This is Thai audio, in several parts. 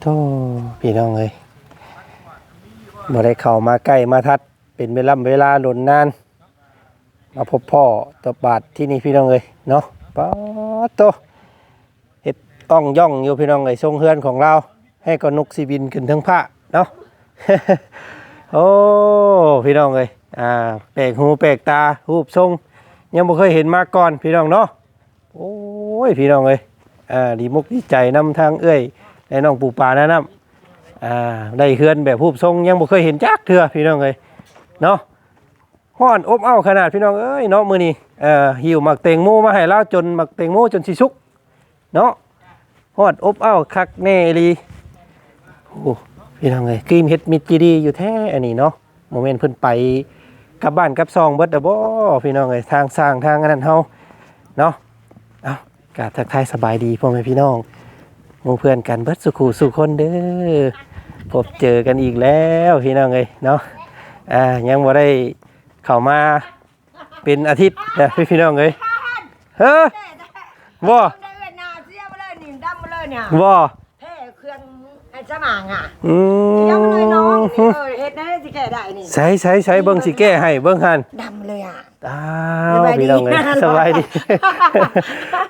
โทพี่น้องเอ้ยบ่ได้เข้ามาใกล้มาทัด เป็นเวลาเวลาหล่นนาน มาพบพ่อตบบาทที่นี่พี่น้องเอ้ยเนาะป้าโตเฮ็ดอ่องย่องอยู่พี่น้องเอ้ยทรงเฮือนของเรา ให้ก็นกสิบินขึ้นทั้งผ้าเนาะโอ้พี่น้องเอ้ยอ่าแปลกหูแปลกตารูปทรง ยังบ่เคยเห็นมาก่อนพี่น้องเนาะโอ้ยพี่น้องเอ้ยอ่าดีมุกดีใจนำทางเอ้ย และน้องปูปลานะนํอ่าได้เฮือนแบบรูปทรงยังบ่เคยเห็นจักเทื่อพี่น้องเอ้ยเนาะฮ้อนอบเอ้าขนาดพี่น้องเอ้ยเนาะมื้อนี้เอ่อหิวหมักเตงโมมาให้เราจนหมักเตงโมจนสิสุกเนาะฮ้อนอบเอ้าคักแน่อีหลีโอ้พี่น้องเอ้ยกรีมเฮ็ดมิดจีดีอยู่แท้อันนี้เนาะโมเมนต์เพิ่นไปกลับบ้านกลับซองเบิดด้อบ่พี่น้องเอ้ยทางสร้างทางอันนั้นเฮาเนาะเอ้ากราบทักทายสบายดีพ่อแม่พี่น้อง มู่เพื่อนกันเบิดสุขูสุคนเด้อพบเจอกันอีกแล้วพี่น้องเอ้ยเนาะอ่ายังบ่ได้เข้ามาเป็นอาทิตย์นะพี่พี่น้องเอ้ยเฮ้อบ่ได้เวนาเสียมาเลยนี่ดำมาเลยเนี่ยบ่เครื่องไอ้สมางอะอืเดี๋ยวมาเลยน้องเออเฮ็ดได้สิแก้ได้นี่ใช้ใช้ใช้เบิ่งสิแก้ให้เบิ่งหันดำเลยอะ อ้าวสบายดีพี่น้องเอ้ยสบายดี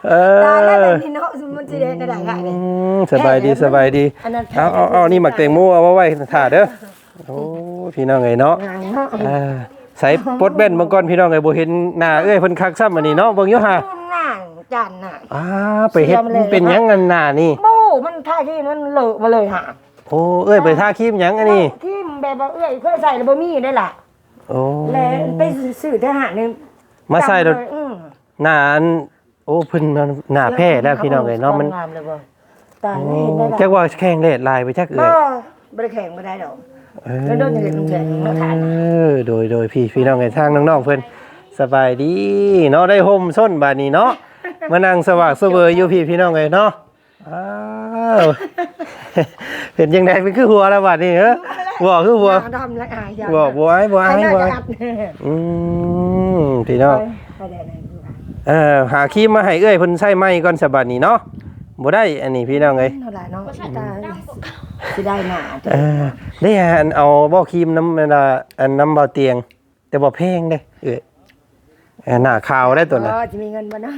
เอตายแล้วอนี่เนาะมันสิได้ได้ได้ได้อืนี่มสบายดีสบายดีอันนั้นเอาเอาเอานี่หมักเตงหมูเอาไว้ไว้ถ่าเด้อโอ้พี่น้องเอ้ยเนาะงานเนาะอ่าใส่ปลดแว่นเบิ่งก่อนพี่น้องเอ้ยบ่เห็นหน้าเอ้ยเพิ่นคักซ้ำอันนี้เนาะเบิ่งอยู่ห่านางจันน่ะอ้าไปเฮ็ดเสียมาเลยมันเป็นหยังอันหน้านี่โบ้มันท่าที่มันเลอะมาเลยฮะโอ้เอ้ยไปทาครีมหยังอันนี้ที่แบบว่าเอ้ยเคยใส่แล้วบ่มีได้ล่ะ โอ้แล้วไปซื้อทหารนึงมาใส่รถอืมหน้าอันโอ้เพิ่นมันหน้าแพ้แล้วพี่น้องเอ้ยเนาะมันงามเลยบ่ตายโอ้ไม่เห็นได้ล่ะจักว่าแข้งเลดลายไปจักเอ้บ่ยบ่ได้แข่งบ่ได้ดอก เออแล้วโดนอย่างอื่นมันเกิดเนาะทาน เออโดยโดยพี่พี่น้องไงทางน้องๆเพิ่นสบายดีเนาะได้ห่มส้นบาดนี้เนาะมานั่งสว่างเสวยอยู่พี่พี่น้องไงเนาะอ้าว เป็นยังไงเป็นคือหัวแล้วบาดนี้เหรอหัวคือหัวดำและอายหัวบัวไอ้บัวใครไอ้น่าบัวจะอัดอืมพี่น้องไปได้ไหนเออหาครีมมาให้เอ้ยเพิ่นใช้ไม้ก่อนสบายนี้เนาะบ่ได้อันนี้พี่น้องเอ้ยเท่าไหร่เนาะตาสิได้หนาเออได้อันเอาบ่ครีมน้ำอันน่ะอันน้ำเบาเตียง แต่บ่แพงเด้เอ้ยเออหน้าขาวได้ตัวน่ะอ๋อจะมีเงินบ่นะ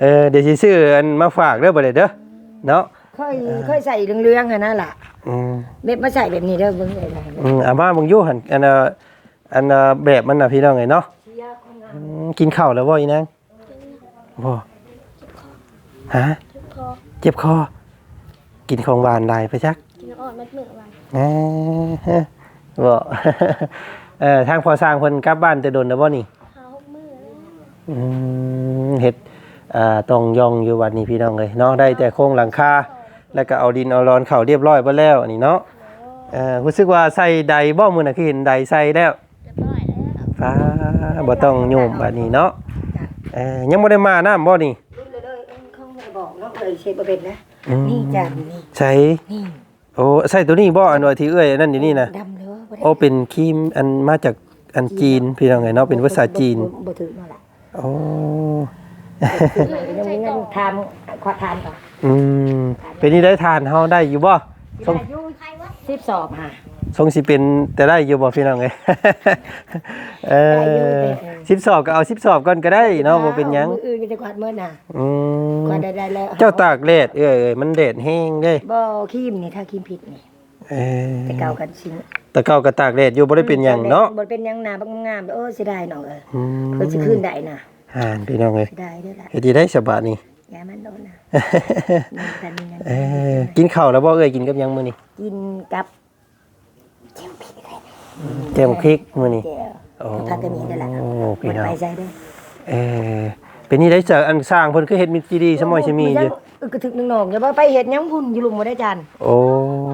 เออเดี๋ยวสิซื้ออันมาฝากเด้อบ่ได้เด้อเนาะ เคยเคยใส่เรื่องๆอะนั่นล่ะอืมเม็ดมาใส่แบบนี้เด้อเบิ่งได้ได้อืมเอามาเบิ่งอยู่หั่นอันน่ะอันน่ะแบบมันน่ะพี่น้องไงเนาะอืมกินข้าวแล้วบ่อีนางบ่ฮะเจ็บคอ กินของหวานหลายไปจัก กินอ่อนมัดมือวันอ่าฮะบ่เออทางพอสร้างเพิ่นกลับบ้านแต่โดนแล้วบ่นี่หาหกมือแล้วอืมเฮ็ดอ่าต้องย่องอยู่วันนี้พี่น้องเลยเนาะได้แต่โครงหลังคา แล้วก็เอาดินเอารอนเข้าเรียบร้อยไปแล้วอันนี้เนาะเอ่อรู้สึกว่าใส่ใดบ่มื้อน่ะคือเห็นใดใส่แล้วเรียบร้อยแล้วฟ้าบ่ต้องโยมบัดนี้เนาะเอ่อยังบ่ได้มาน้ำบ่นี่รุ่นเลยเลยเขาไม่ได้บอกเนาะเลยเช็ดบ่เป็นนะอืมนี่จ้ะนี่ใส่นี่โอ้ใส่ตัวนี้บ่อันว่าที่เอ้ยนั่นอยู่นี่นะดำเด้อบ่ได้โอ้เป็นครีมอันมาจากอันจีนพี่น้องไงเนาะเป็นภาษาจีนบ่ถือมาละโอ้ ยังมีเงินทำขอทานก่อนอืมเป็นนี่ได้ทานเฮาได้อยู่บ่ทรงอายุสิบสอบค่ะทรงสิเป็นแต่ได้อยู่บ่พี่น้องเอ้ยเออสิบสอบก็เอาสิบสอบก่อนก็ได้เนาะบ่เป็นหยังมืออื่นก็จะกวาดเมื่อน่ะอืมกวาดได้แล้วเจ้าตากแดดเอ้ยเอ้ยมันแดดแห้งเด้บ่คีมนี่ถ้าคีมผิดนี่เออแต่เก่ากันชิ้นแต่เก่าก็ตากแดดอยู่บ่ได้เป็นหยังเนาะบ่เป็นหยังหนาบักงามๆโอ้สิได้น้องเอ้ยอืมเพิ่นสิคืนได้น่ะ อ่านพี่น้องเอ้ยสิได้เด้อล่ะเฮ็ดดีได้สบายนี่อย่ามันโดนน่ะมีแต่มีเงินเออกินข้าวแล้วบ่เอ้ยกินกับหยังมื้อนี้กินกับแจ่วพริกมื้อนี้แจ่วโอ้ผักก็มีนั่นแหละโอ้มัพี่นน้องไปใส่เด้อเออเป็นนี่ได้จากอันสร้างเพิ่นคือเฮ็ดมิตรดีสมอยสิมีอยู่เออกระถึกหนึงน้องอย่าว่าไปเฮ็ดหยังพุ่นอยู่หลุมบ่ได้จานโอ้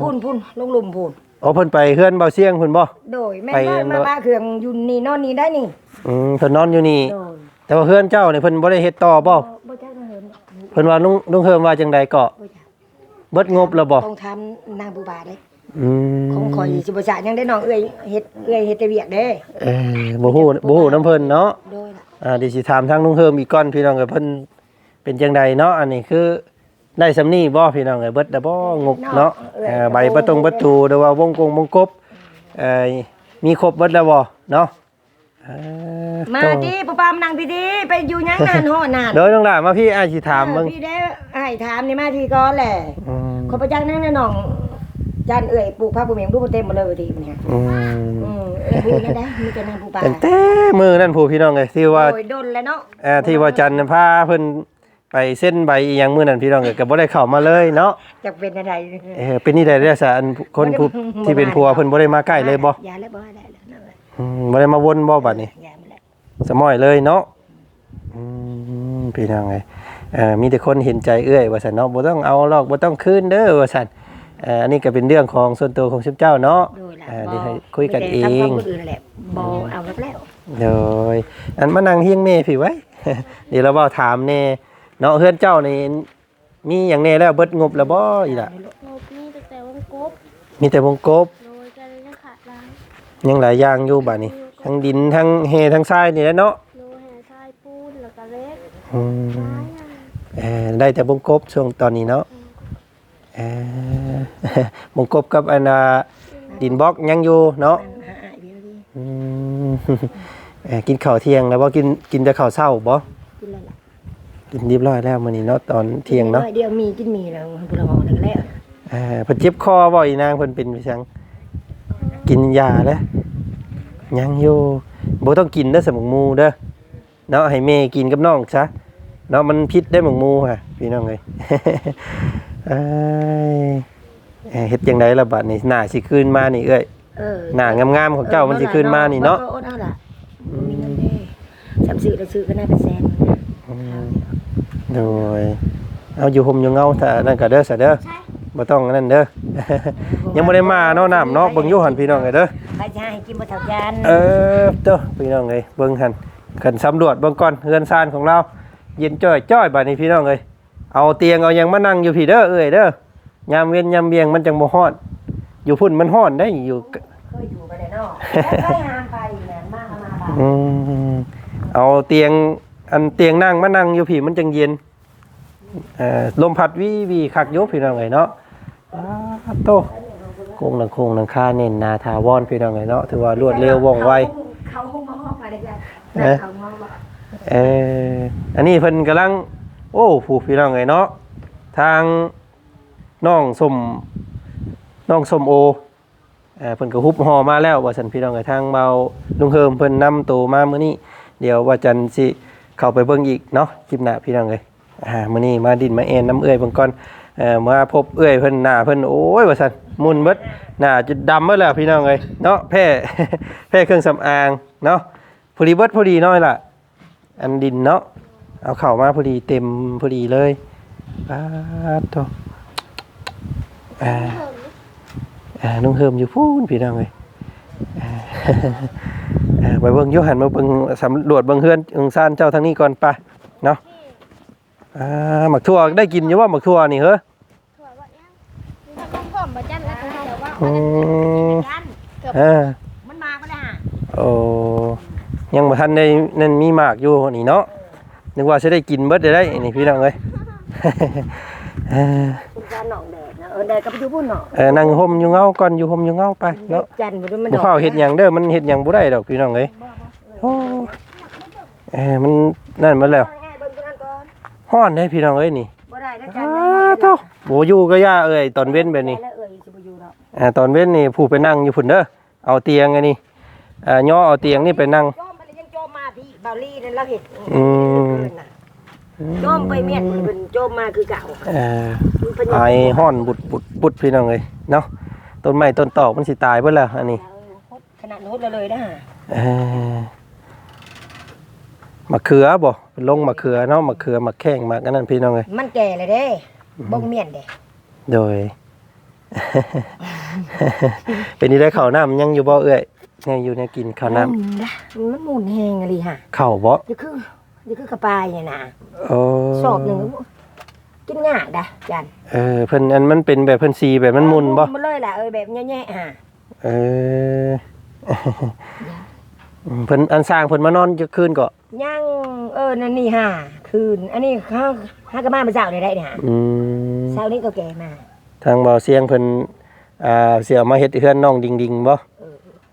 พุ่นพุ่นลงหลุมพุ่นโอ้เพิ่นไปเฮือนเบาเสียงเพิ่นบ่โดยแม่ไปนมามาบ้าเครื่องอยู่นี่นอนนี่ได้นี่อืมเพิ่นนอนอยู่นี่โดย แต่ว่าเฮือนเจ้านี่เพิ่นบ่ได้เฮ็ดต่อบ่บ่จักมาเหินเพิ่นว่าลุงลุงเฮิมว่าจังใดเกาะบ่จักเบิดงบแล้วบ่ต้องทำนางบูบาเด้อืมของข่อยสิบ่จะยังได้น้องเอ้ยเฮ็ดเอ้ยเฮ็ดแต่เวียกเด้เออบ่ฮู้บ่ฮู้นํเพิ่นเนาะโดยล่ะอ่าเดี๋ยวสิถามทางลุงเฮิมอีกก่อนพี่น้องเอ้ยเพิ่นเป็นจังใดเนาะอันนี้คือได้สำนี่บ่พี่น้องเอ้ยเบิดได้บ่งบเนาะเอ่อใบประตงประตูหรือว่าวงกงวงกบเอ่อมีครบเบิดแล้วบ่เนาะเอ่อ มาต้องดิป้าปามนางพี่ดิไปอยู่ยังนานฮอดนานเดี๋ยวต้องล่ะมาพี่อ้ายสิถามมึงพี่ได้ให้ถามนี่มาทีก่อนแหละอืมคนประจักษ์นั่งในหนองจันเอ่ยปลูกผักปลูกเมียงดูบ่เต็มหมดเลยทีเนี่ยอืมอืมเอ้ยปลูกยังได้มีแต่นางปลูกปลาตั้งแต่มือนั่นผู้พี่น้องเอ้ยที่ว่าโอ้ยดนแล้วเนาะเอ่อที่ว่าจันทร์พาเพิ่นไปเส้นใบอีหยังมื้อนั้นพี่น้องเอ้ยก็บ่ได้เข้ามาเลยเนาะจะเป็นอะไรเออเป็นนี่ได้เด้อซะอันคนผู้ที่เป็นผัวเพิ่นบ่ได้มาใกล้เลยบ่ยาแล้วบ่ได้แล้วนั่นเลย อืมบ่ได้มาวนบ่บัดนี้ ยามาแล้วสมอยเลยเนาะอืมพี่น้องไงเอ่อมีแต่คนเห็นใจเอื้อยว่าสันเนาะบ่ต้องเอาหรอกบ่ต้องคืนเด้อว่าสันเอ่ออันนี้ก็เป็นเรื่องของส่วนตัวของชิบเจ้าเนาะ โดยละเอ่อบ่เดี๋ยวให้คุยกันเอมีแต่งทำความคนอื่นแหละบ่เอาแล้วแล้วโดยอันมานั่งเฮียงเมพี่ไว้ เดี๋ยวเราเว้าถามแน่เนาะเฮือนเจ้านี่มีหยังแน่แล้วเบิดงบแล้วบ่อีล่ะ งบนี่ตั้งแต่วงกบมีแต่วงกบโดยกันยังขาดล้าง ยังหลายอย่างอยู่บัดนี้ ทั้งดินทั้งเฮทั้งทรายนี่แหละเนาะโดยแห่ทรายปูนแล้วก็เล็กอืมร้ายอะเอ่อได้แต่บงกบช่วงตอนนี้เนาะเอ่อบงกบกับอันน่ะดินบล็อกยังอยู่เนาะมันหาเดี๋ยวดิอืมเอ่อกินข้าวเที่ยงแล้วบ่กินกินแต่ข้าวเช้าบ่กินแล้วล่ะกินเรียบร้อยแล้วมื้อนี้เนาะตอนเที่ยงเนาะเดี๋ยวมีกินมีแล้วพุ่นละหอแล้วก็แล้วเอ่อเพิ่นเจ็บคอบ่อีนางเพิ่นเป็นไปจังกินยาแล้ว ยังอยู่บ่ต้องกินเด้อสมองมูเด้อเนาะให้แม่กินกับน้องซะเนาะมันพิษได้หมองมูค่ะพี่น้องเอ้ยเอ้ยเอ่อเฮ็ดจังไดล่ะบัดนี้หน้าสิคืนมานี่เอ้ยเออหน้างามๆของเจ้ามันสิขึ้นมานี่เนาะออเอาล่ะมีเงินเด้จำซื้อแล้วซื้อก็น่าเป็นแสนโดยเอาอยู่ห่มอยู่เงาถ้านั่นก็เด้อซะเด้อใช่ บ่ต้องอันนั่นเด้อ ยังบ่ได้มาเนาะน้ำเนาะเบิ่งอยู่หั่นพี่น้องเอ้ยเด้อ ไปจะให้กินบ่เท่าจานเออเด้อพี่น้องเอ้ยเบิ่งหั่นขันสำรวจเบิ่งก่อนเฮือนซ่านของเรา เย็นจ้อยจ้อยบัดนี้พี่น้องเอ้ยเอาเตียงเอาหยังมานั่งอยู่พี่เด้อเอ้ยเด้อยามเว้นยามเบียงมันจังบ่ฮ้อน อยู่พุ่นมันฮ้อนได้อยู่ เคยอยู่กันเลยเนาะแล้วไปหามไปนั่นมาเอามาบ้านอืมเอาเตียงอันเตียงนั่งมานั่งอยู่พี่มันจังเย็นเอ่อลมพัดวีวีคักอยุพี่น้องไงเนาะอ้าว โตโคงหลังโคงหลังคาเน้นนาทาวอนพี่น้องไงเนาะถือว่ารวดเร็วว่องไวเขาห้องมาห้องมาได้จ้ะเอ๊ะเขาห้องมาเอออันนี้เพิ่นกำลัง โอ้ผู้พี่น้องไงเนาะทางน้องสมน้องสมโอเอ่อเพิ่นก็ฮุบหอมาแล้วว่าสันพี่น้องไงทางเบาลุงเฮิมเพิ่นนำตัวมามื้อนี้เดี๋ยวว่าจันสิเข้าไปเบิ่งอีกเนาะคลิปหน้าพี่น้องเอ้ยอ่ามื้อนี้มาดินมาเอ็นน้ำเอื้อยเบิ่งก่อน เอ่อมาพบเอื้อยเพิ่นหน้าเพิ่นโอ้ยว่าซั่นมุนเบิดหน้าจะดำเบิดแล้วพี่น้องเอ้ยเนาะแพ้แพ้เครื่องสำอางเนาะพอดีเบิดพอดีน้อยล่ะ อันดินเนาะเอาเข้ามาพอดีเต็มพอดีเลยป๊าดโตอ่าอ่าน้องเฮิมอยู่พูนพี่น้องเอ้ยอ่า อ่าไปเบิ่งโยหันมาเบิ่งสำรวจเบิ่งเฮือนเอิงซานเจ้าทางนี้ก่อนไปเนาะอ่าหมักทั่วได้กินอยู่ว่าหมักทั่วนี่เฮ้อ ถั่วว่ายังมีทั้งของผมมาจัน แล้วก็เดี๋ยวว่าอืมยันอ่ามันมาก็ได้ฮะโอ้ยังบ่ทันได้นั่นมีหมากอยู่นี่เนาะนึกว่าจะได้กินเบิดได้ได้นี่พี่น้องเอ้ย เออคุณจานหนองแดดนะเออแดดก็ไปอยู่พุ่นเนาะเออนั่งห่มอยู่เงาก่อนอยู่ห่มอยู่เงาไปเนาะจันบ่รู้มันบ่เข้าเฮ็ดหยังเด้อมันเฮ็ดหยังบ่ได้ดอกพี่น้องเอ้ยโอ้เออมันนั่นมาแล้วง่ายๆเบิ่งตัวนั้นก่อนฮ้อนเด้พี่น้องเอ้ยนี่บ่ได้แล้วจัอ้านโตโบอยู่ก็ย่าเอ้ยตอนเว้นแบบนี้แล้วเอ่ยสิบ่อยู่เนาะอ่าตอนเว้นนี่ผู้ไปนั่งอยู่พุ่นเด้อเอาเตียงอันนี้อ่าย่อเอาเตียงนี่ไปนั่งโจมไปแล้วยังโจมมาพี่เบาลี่นั่นเราเห็นอืมโจมไปเมียนมันเป็นโจมมาคือเก่าเอ่อมันเป็นไอห้อนบุดบุดบุดพี่น้องเอ้ยเนาะต้นไม้ต้นตอกมันสิตายเบิดแล้วอันนี้ขนาดโน้ตเราเลยนะฮะเอ่อมะเขือบ่เป็นลงมะเขือเนาะมะเขือมะแข้งมะอันนั้นพี่น้องเอ้ยมันแก่เลยเด้บ่งเมียนเด้โดย เป็นนี่ได้ข้าวน้ำยังอยู่บ่เอ้ยยังอยู่ในกินข้าวน้อืมนะมันหมุนแหงอะไรฮะำข้าวบ่นี่คือนี่คือกระปายเนี่ยนะโอ้สอบหนึ่งกินง่ายดะจันเออเพิ่นอันมันเป็นแบบเพิ่นสีแบบมันมุนบ่มันเลยล่ะเออแบบแง่ๆฮะเออเพิ่นอันสร้างเพิ่นมานอนจะคืนก็ยังเออนั่นนี่ฮะคืน อันนี้ข้าข้ากระมาไปเจ้าได้ได้เนี่ยฮะอืมเช้านี้ก็แก่มา ทางเบาเสียงเพิ่นอ่าเสียมาเฮ็ดเฮือนน้องดิงดิงบ่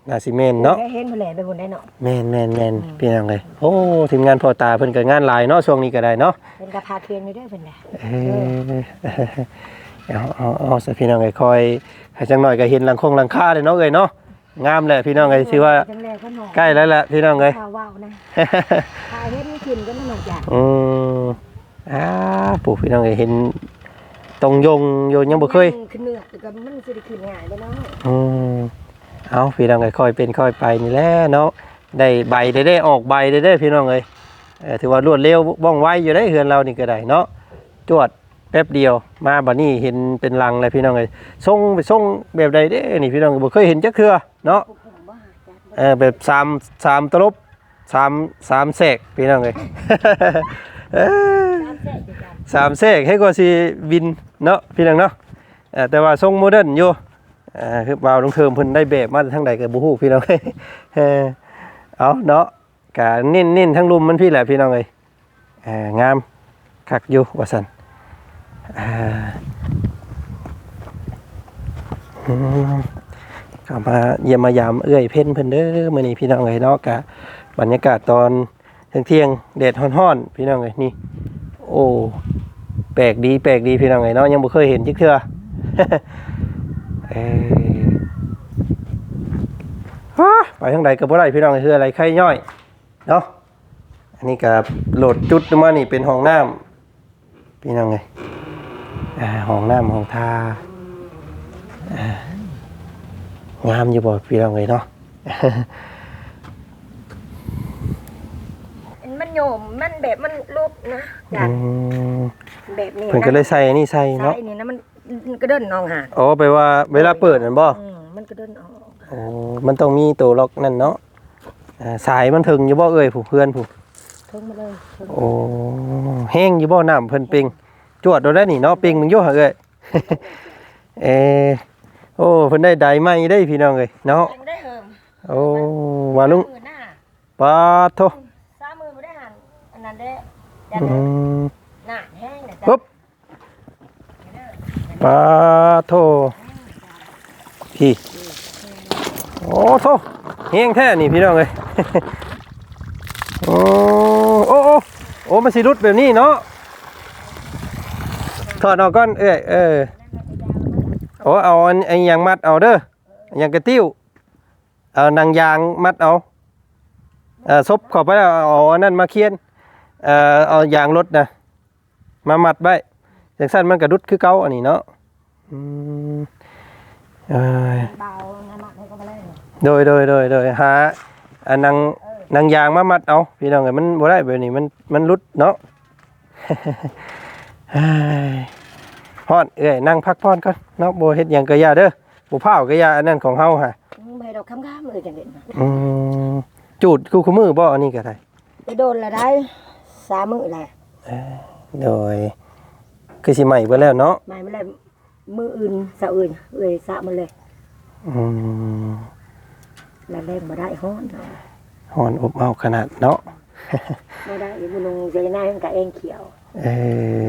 น่าสิแม่นเนาะเห็นเพิ่นแหละไปบนได้เนาะแม่นแม่นแม่นพี่น้องเอ้ยโอ้ทีมงานพ่อตาเพิ่นก็งานหลายเนาะช่วงนี้ก็ได้เนาะเพิ่นก็พาเคียนไปด้วยเพิ่นน่ะเออเอาเอาเอาซะพี่น้องเอ้ยคอยให้จังหน่อยก็เห็นหลังคงหลังคาเลยเนาะเอ้ยเนาะงามแหละพี่น้องเอ้ยถือว่าจังแลก็หนอใกล้แล้วแหละพี่น้องเอ้ยข้าวว้าวนะพาเฮ็ดนี่ขึ้นก็นั่นน่ะจ้ะอืมอ่าปู่พี่น้องเอ้ยเห็น ตรงยงโยยังบ่เคยขึ้นเหนือแต่ก็มันสิได้ขึ้นง่ายเด้อเนาะอืมเอาพี่น้องเอ้ยค่อยเป็นค่อยไปนี่แหละเนาะได้ใบได้ได้ออกใบได้ได้พี่น้องเอ้ยเออถือว่ารวดเร็วว่องไวอยู่ได้เฮือนเรานี่ก็ได้เนาะจวดแป๊บเดียวมาบัดนี้เห็นเป็นลังเลยพี่น้องเอ้ยส่งไปส่งแบบใดเด้นี่พี่น้องบ่เคยเห็นจักเทื่อเนาะผมบ่หาจ้ะเออแบบสามสามตลบสามสามแสกพี่น้องเอ้ย สามแสกให้กว่าสิบินเนาะพี่น้องเนาะแต่ว่าทรงโมเดิร์นอยู่คือบ่าวลงเทิมเพิ่นได้แบบมาทางใดก็บ่ฮู้พี่น้องเอ้ยเอาเนาะกะเน้นทั้งรุมมันพี่แหละพี่น้องเอ้ยงามคักอยู่ว่าซั่นอ่าอืมาเยี่ยมมายามเอื้อยเพ่นเพิ่นเด้อมื้อนี้พี่น้องเอ้ยเนาะกะบรรยากาศตอนเที่ยงๆแดดร้อนๆพี่น้องเอ้ยนี่ โอ้แปลกดีแปลกดีพี่น้องไงเนาะยังบ่เคยเห็นจิกเทื่อเอ้ยฮะไปทางใดก็บ่ได้พี่น้องเอ้ยคืออะไรไข่ย่อยเนาะอันนี้ก็โหลดจุดมานี่เป็นห้องน้ำพี่น้องไงอ่าห้องน้ำห้องทาอ่างามอยู่บ่พี่น้องไงเนาะ มัน โยมมันแบบมันรูปนะจ้ะอืมแบบนี้เพิ่นก็เลยใส่อันนี้ใส่เนาะใช่นี่นะมันมันกระเด้นออกหาอ๋อไปว่าเวลาเปิดนั่นบ่อืมมันกระเด้นออกโอ้มันต้องมีตัวล็อกนั่นเนาะอ่าสายมันถึงอยู่บ่เอ่ยผู้เพื่อนผู้เทิงมาเลยเทิงโอ้แห้งอยู่บ่น้ำเพิ่นเปิงจวดโดนได้นี่เนาะเปิงมึงอยู่หะเอ้ย เออโอ้เพิ่นได้ใดใหม่ได้พี่น้องเอ้ยเนาะได้เอิมโอ้ว่าลุงมือหน้าปาดโท สามมือบ่ได้หัน อันนั้นได้อืมหน้าแห้งนะจ๊ะปุ๊บปาดโทพี่โอ้โทแห้งแท้นี่พี่น้องเอ้ยโอ้โอ้โอ้โอ้มันสิรุดแบบนี้เนาะถอดออกก่อนเอ้ยเออโอ้เอาอันอันยางมัดเอาเด้ออันยางกระติ้วเอานางยางมัดเอาเอ่อซบเข้าไปแล้วเอาอันนั้นมาเคียน เอ่อเอายางรถนะมามัดไว้จังสั้นมันกระดุดคือเก่าอันนี้เนาะอืมเอ้ยเบาน้ำมันให้ก็มาเลยโดยโดยโดยโดยหาอันนางนางยางมามัดเอาพี่น้องเอ้ยมันบ่ได้แบบนี้มันมันรุดเนาะ เฮ้ยฮอดเอ้ยนั่งพักผ่อนก่อนเนาะบ่เฮ็ดหยังก็อย่าเด้อบ่พาวก็อย่าอันนั้นของเฮาฮะไม่ดอกค้ำๆเลยจังเด็ดนะอืมจูดคู่คู่มือบ่อันนี้ก็ได้ไปโดนละได้ สามมือแหละโดย คือสิใหม่เบิดแล้วเนาะไม่ไม่เลยมืออื่นสะอื่นเอ้ยสะมันเลยอืมละแรงบ่ได้ฮ้อนฮอนอบอ้าวขนาดเนาะบ่ได้บุญงเจยนายมันก็เองเขียวเออ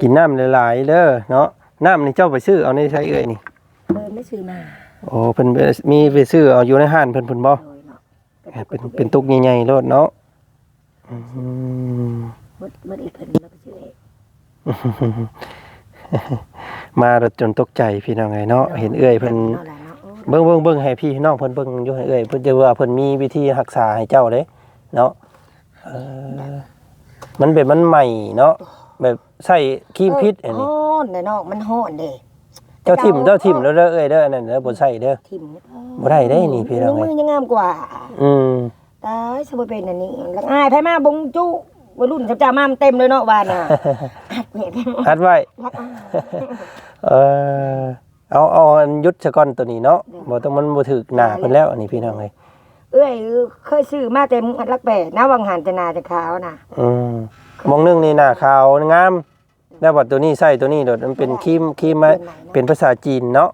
กินน้ำหลายๆเด้อเนาะน้ำนี่เจ้าไปซื้อเอาในใช้เอ้ยนี่ เพิ่นไม่ซื้อมาโอ้เพิ่นไปมีไปซื้อเอาอยู่ในห้านเพิ่นเพิ่นบ่ โดยเนาะเออเป็นเป็นตุกใหญ่ๆโลดเนาะอื มมดมดอีกเพิ่นแล้วไปซื้อเองมารถจนตกใจพี่น้องไงเนาะเห็นเอื้อยเพิ่นเนาะล่ะเนาะโอ้เบิ่งเบิ่งเบิ่งให้พี่น้องเพิ่นเบิ่งอยู่ให้เอื้อยเพิ่นจะว่าเพิ่นมีวิธีรักษาให้เจ้าเด้เนาะเออมันแบบมันใหม่เนาะแบบใส่ครีมพิษอันนี้ฮ้อนเด้อเนาะมันฮ้อนเด้เจ้าทิ่มเจ้าทิ่มแล้วเด้อเอ้ยเด้ออันนั้นเด้อบ่ใส่เด้อทิ่มเนี่ยบ่ได้เด้นี่พี่น้องเอ้ยมือยังงามกว่า อืม ตายสบเป็นอันนี้แล้วอายไผมาบงจุวัยรุ่นจับจ่ามามันเต็มเลยเนาะบ้านน่ะอัดเนี่ยอัดไว้รักอ้ายเออเอาเอาอันยุดซะก่อนตัวนี้เนาะบ่ต้องมันบ่ถึกหน้าเพิ่นแล้วอันนี้พี่น้องเอ้ยเอ้ยเคยซื้อมาเต็มอันลักแปดนะวังหันจะนาจะขาวน่ะอืมมองหนึงนี่หน้าขาวงามแล้วบัดตัวนี้ใส่ตัวนี้โดดมันเป็นครีมครีมมาเป็นภาษาจีนเนาะ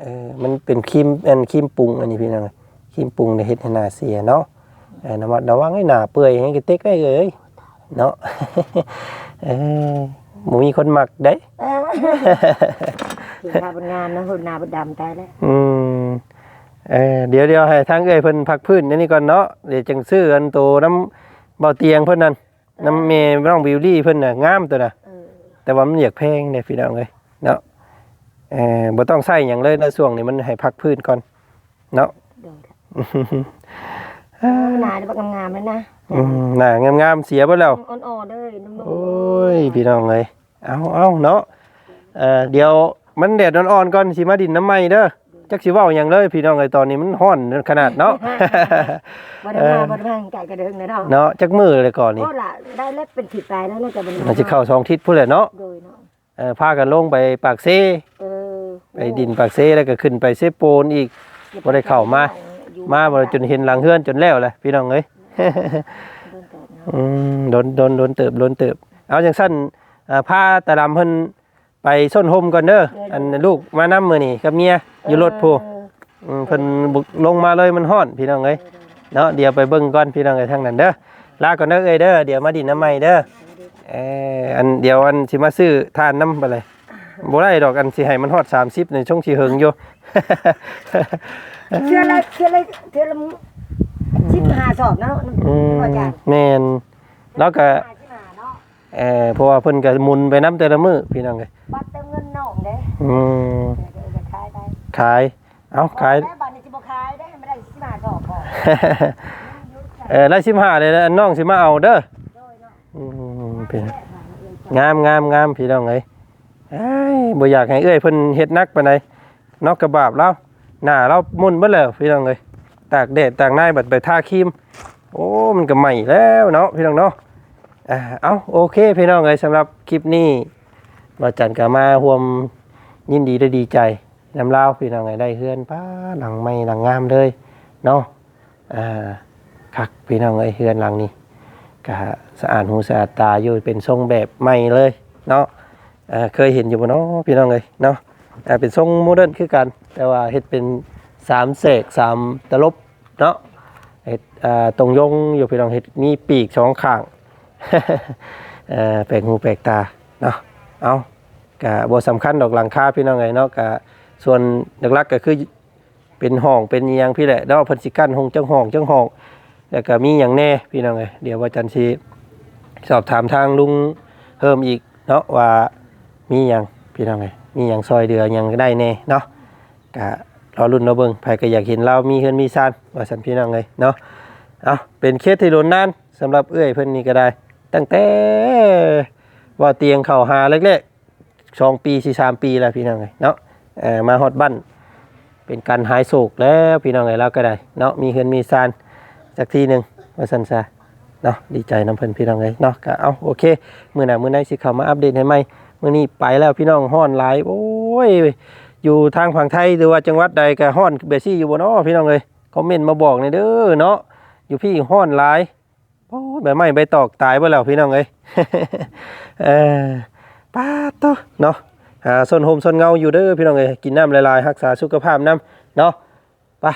เออมันเป็นครีมอันครีมปรุงอันนี้พี่น้องครีมปรุงในเฮ็ดให้หน้าเสียเนาะเออ ระมัดระวังให้หน้าเปื่อยให้กระเต็กได้เลยเนาะเออบ่มีคนมักได้เอ้ถึงทาบนงานนะคนนาบดำตายแล้วอืมเออเดี๋ยวเดี๋ยวให้ทางเอ้ยเพิ่นพักพื้นอันนี้ก่อนเนาะเดี๋ยวจังซื้ออันโตน้ำเบาเตียงเพิ่นนั่นน้ำเมย์น้องบิวลี่เพิ่นน่ะงามตัวน่ะเออแต่ว่ามันอยากแพงเนี่ยพี่น้องเอ้ยเนาะเออบ่ต้องใส่หยังเลยในช่วงนี้มันให้พักพื้นก่อนเนาะ โดนนาได้บักงามๆแล้วนะอืมน่ะงามๆเสียเบ่แล้ว อ่อนๆเลยนุ่มโอ้ยพี่น้องเอ้ยเอาเอาเนาะเออเดี๋ยวมันแดดอ่อนๆก่อนสิมาดินน้ำไหม้เด้อจักสิเว้าหยังเลยพี่น้องเอ้ยตอนนี้มันร้อนขนาดเนาะๆบ่ได้มาบ่ได้มาไก่กระเดิงเลยเนาะเนาะจักมือเลยก่อนนี่โอ้ล่ะได้เล็บเป็นผิดไปแล้วน่าจะเป็นมันจะเข้าสองทิศพุ่นแหละเนาะโดยเนาะเออพากันลงไปปากเซเออไปดินปากเซแล้วก็ขึ้นไปเซโปนอีกบ่ได้เข้ามา มาบ่ได้จนเห็นหลังเฮือนจนแล้วแหละพี่น้องเอ้ยอืมโดนโดนโดนเติบโดนเติบ เอาจังสั้นอ่าพาตาดำเพิ่นไปส้นโฮมก่อนเด้ออันลูกมานํมื้อนี้กับเมียอยู่รถผู้อืมเพิ่นบุกลงมาเลยมันฮ้อนพี่น้องเอ้ยเนาะเดี๋ยวไปเบิ่งก่อนพี่น้องเอ้ยทางนั้นเด้อลาก่อนเด้อเอ้ยเด้อเดี๋ยวมาดินน้ำใหม่เด้อเอออันเดี๋ยวอันสิมาซื้อทานน้ำไปเลย บ่ได้ดอกอันสิให้มันฮอด30ในช่วงสิเหิงอยู่ เชื่ออะไรเชื่ออะไรเชื่อละชิบหาสอบเนาะอืมพ่ออาจารย์แม่นแล้วก็หาชิบหาเนาะเออเพราะว่าเพิ่นก็หมุนไปน้ำแต่ละมื้อพี่น้องเอ้ยบัตรเติมเงินน้องเด้อืมเดี๋ยวจะขายได้ขาย เอาขาย ได้บัตรนี่สิบ่ขายได้ไม่ได้ชิบหาสอบพอเออไล่สิบห้าเลยนะอันน้องสิมาเอาเด้ออืมเป็นงามงามงามพี่น้องเอ้ย เอ้ยบ่อยากให้เอ้ยเพิ่นเฮ็ดนักปานใดนอกกระบาบเราหน้าเรามุ่นเบิดแล้วพี่น้องเอ้ยตากแดดตากหน้าบัดไปทาครีมโอ้มันก็ใหม่แล้วเนาะพี่น้องเนาะอ่าเอาโอเคพี่น้องเอ้ยสำหรับคลิปนี้มาจันก็มาร่วมยินดีและดีใจนำลาวพี่น้องเอ้ยได้เฮือนป้าหลังใหม่หลังงามเลยเนาะอ่าคักพี่น้องเอ้ยเฮือนหลังนี้ก็สะอาดหูสะอาดตาอยู่เป็นทรงแบบใหม่เลยเนาะ เคยเห็นอยู่บ่เนาะพี่น้องเอ้ยเนาะเป็นทรงโมเดิร์นคือกัน แต่ว่าเฮ็ดเป็นสามเสกสามตลบเนาะเฮ็ดตรงยงอยู่พี่น้องเฮ็ดมีปีกสองข้างแปลกหูแปลกตาเนาะเอาก็บ่สำคัญดอกหลังคาพี่น้องเอ้ยเนาะก็ส่วนหลักๆก็คือเป็นห้องเป็นยังพี่แหละแล้วพิ่นสิกั้นห้องจังห้องจังห้องแล้วก็มีอย่างแน่พี่น้องเอ้ยเดี๋ยวว่าจันทีสอบถามทางลุงเพิ่มอีกเนาะว่า มีอย่างพี่น้องเอ้ยมีอย่างซอยเดือยังได้แน่เนาะก็รอรุ่นเราะเบิ่งใครก็อยากเห็นเรามีเฮือนมีซานว่าสันพี่น้องเอ้ยเนาะเอาเป็นเคสที่โดนนานสำหรับเอื้อยเพิ่นนี่ก็ได้ ตั้งแต่ว่าเตียงเข้าหาเล็กๆสองปีสี่สามปีแล้วพี่น้องเอ้ยเนาะเออมาฮอดบ้านเป็นการหายโศกแล้วพี่น้องไงเราก็ได้เนาะมีเฮือนมีซานสักทีหนึ่งว่าสันซะเนาะดีใจน้ำเพิ่นพี่น้องเลยเนาะก็เอาโอเค มือหน้ามือไหนสิเข้ามาอัปเดตให้ใหม มื้อนี้ไปแล้วพี่น้องฮ้อนหลาย โอ้ย อยู่ทางฝั่งไทยหรือว่าจังหวัดใดก็ฮ้อนเบซี่อยู่บ่เนาะพี่น้องเลยคอมเมนต์มาบอกหน่อยเด้อเนาะอยู่พี่ฮ้อนหลายโอ้ยใบไม้ใบตอกตายบ่แล้วพี่น้องเอ้ยเออป้าโตเนาะหาส้นโฮมส้นเงาอยู่เด้อพี่น้องเอ้ยกินน้ำลายๆรักษาสุขภาพน้ำเนาะไป